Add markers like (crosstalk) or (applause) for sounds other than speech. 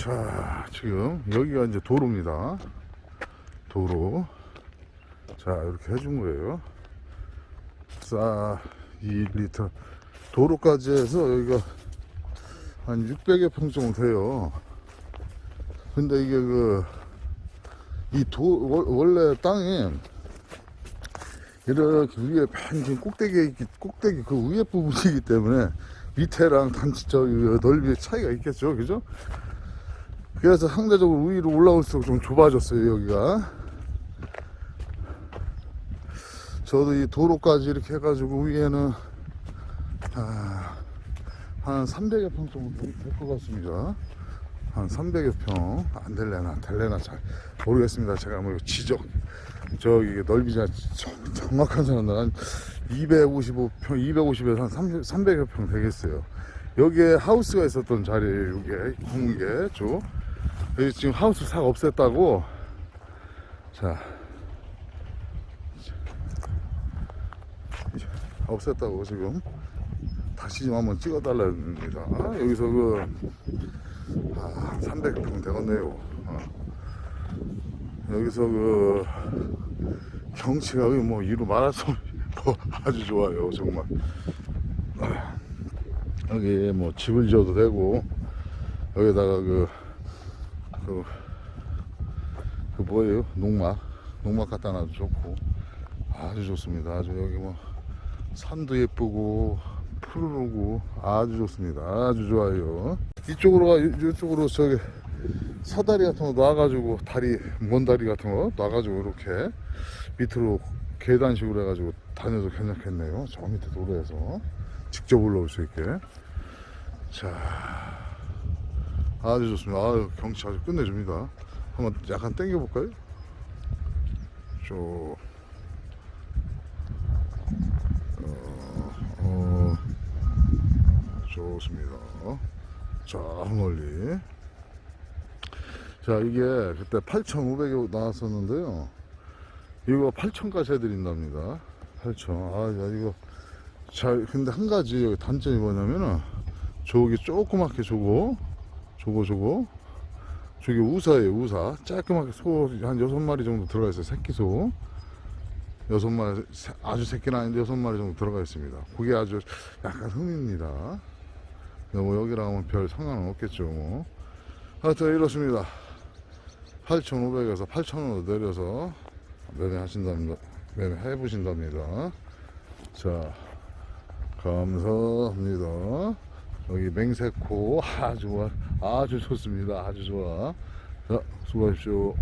자, 지금 여기가 이제 도로입니다. 도로. 자, 이렇게 해준 거예요. 싸, 2리터. 도로까지 해서 여기가 한 600여 평 정도 돼요. 근데 이게 그, 이 도, 월- 원래 땅이 이렇게 위에 반 꼭대기에 있기, 꼭대기 그 위에 부분이기 때문에 밑에랑 단지 저 넓이의 차이가 있겠죠. 그죠? 그래서 상대적으로 위로 올라올수록 좀 좁아졌어요, 여기가. 저도 이 도로까지 이렇게 해가지고 위에는, 아, 한 300여 평 정도 될 것 같습니다. 한 300여 평. 안 될래나, 될래나 잘 모르겠습니다. 제가 뭐 지적, 저기 넓이 자 정- 정확한 사람들 한 255평, 250에서 한 30, 300여 평 되겠어요. 여기에 하우스가 있었던 자리에요, 이게. 공개 쪽. 여기 지금 하우스 싹 없앴다고. 자. 없앴다고 지금. 다시 좀 한번 찍어달랍니다. 여기서 그, 아, 300평 되겠네요. 어. 여기서 그, 경치가 뭐 이루 말할 수 (laughs) 아주 좋아요, 정말. 아, 여기 뭐 집을 지어도 되고, 여기다가 그, 그, 그 뭐예요? 농막. 농막 갖다 놔도 좋고. 아주 좋습니다. 아주 여기 뭐, 산도 예쁘고, 푸르르고, 아주 좋습니다. 아주 좋아요. 이쪽으로 가, 이- 이쪽으로 저기, 사다리 같은 거 놔가지고, 다리, 먼 다리 같은 거 놔가지고, 이렇게 밑으로 계단식으로 해가지고 다녀도 괜찮겠네요. 저 밑에 도로에서. 직접 올라올 수 있게. 자, 아주 좋습니다. 아유, 경치 아주 끝내줍니다. 한번 약간 당겨볼까요? 쭉. 어, 어, 좋습니다. 자, 멀리. 자, 이게 그때 8,500에 나왔었는데요. 이거 8,000까지 해드린답니다. 8,000. 아, 야, 이거. 자, 근데 한 가지 단점이 뭐냐면은, 저기 조그맣게 저거, 저거, 저거. 저기 우사예요, 우사. 깔끔하게 소 한 여섯 마리 정도 들어가 있어요, 새끼 소. 여섯 마리, 새- 아주 새끼는 아닌데 여섯 마리 정도 들어가 있습니다. 그게 아주 약간 흠입니다. 뭐 여기랑 하면 별 상관은 없겠죠, 뭐. 하여튼 이렇습니다. 8,500에서 8,000원으로 내려서 매매하신답니다. 매매해 보신답니다. 자, 감사합니다. 여기 맹세코 아주 아주 좋습니다. 아주 좋아. 자, 수고하십시오.